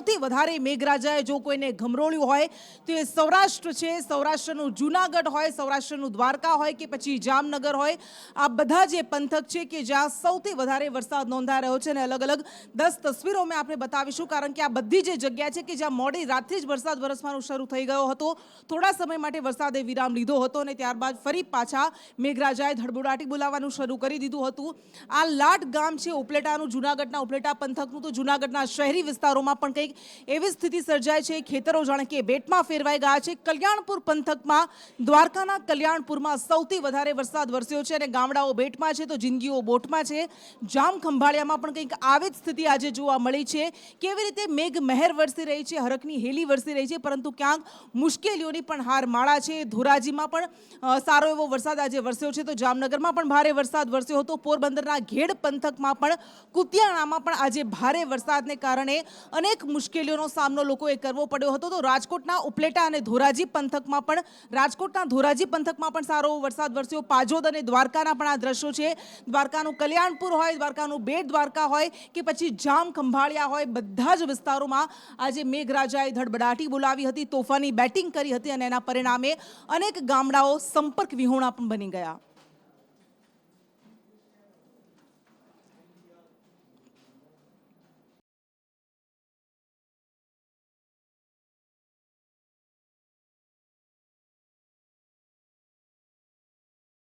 સૌથી વધારે મેઘરાજાએ જો કોઈને ગમરોળ્યું હોય, તો એ સૌરાષ્ટ્ર છે. સૌરાષ્ટ્રનું જૂનાગઢ હોય, સૌરાષ્ટ્રનું દ્વારકા હોય કે પછી જામનગર હોય. આ બધા જે પંથક છે કે જ્યાં સૌથી વધારે વરસાદ નોંધાઈ રહ્યો છે અને અલગ અલગ દસ તસવીરો મેં આપણે બતાવીશું, કારણ કે આ બધી જે જગ્યા છે કે જ્યાં મોડી રાતથી જ વરસાદ વરસવાનું શરૂ થઈ ગયો હતો, થોડા સમય માટે વરસાદે વિરામ લીધો હતો અને ત્યારબાદ ફરી પાછા મેઘરાજાએ ધડબડાટી બોલાવવાનું શરૂ કરી દીધું હતું. આ લાટ ગામ છે ઉપલેટાનું, જૂનાગઢના ઉપલેટા પંથકનું. તો જૂનાગઢના શહેરી વિસ્તારોમાં પણ કંઈક એવી સ્થિતિ સર્જાય છે, ખેતરો જાણે કે બેટમાં ફેરવાઈ ગયા છે. કલ્યાણપુર પંથકમાં, દ્વારકાના કલ્યાણપુરમાં સૌથી વધારે વરસાદ વરસ્યો છે અને ગામડાઓ બેટમાં છે, તો જિંદગીઓ બોટમાં છે. જામ ખંભાળિયામાં પણ કંઈક આવી જ સ્થિતિ આજે જોવા મળી છે. કેવી રીતે મેઘ મહેર વરસી રહી છે, હરકની હેલી વરસી રહી છે, પરંતુ ક્યાંક મુશ્કેલીઓની પણ હાર માળા છે. ધોરાજીમાં પણ સારો એવો વરસાદ આજે વરસ્યો છે, તો જામનગરમાં પણ ભારે વરસાદ વરસ્યો હતો. પોરબંદરના ઘેડ પંથકમાં પણ, કુતિયાણામાં પણ આજે ભારે વરસાદને કારણે અનેક મુશ્કેલીઓનો સામનો લોકોએ કરવો પડ્યો હતો. તો રાજકોટના ઉપલેટા અને ધોરાજી પંથકમાં પણ, રાજકોટના ધોરાજી પંથકમાં પણ સારો વરસાદ વરસ્યો. પાજોદ અને દ્વારકાના પણ આ દ્રશ્યો છે. દ્વારકાનું કલ્યાણપુર હોય, દ્વારકાનું બેટ દ્વારકા હોય કે પછી જામ ખંભાળિયા હોય, બધા જ વિસ્તારોમાં આજે મેઘરાજાએ ધડબડાટી બોલાવી હતી, તોફાની બેટિંગ કરી હતી અને એના પરિણામે અનેક ગામડાઓ સંપર્ક વિહોણા પણ બની ગયા.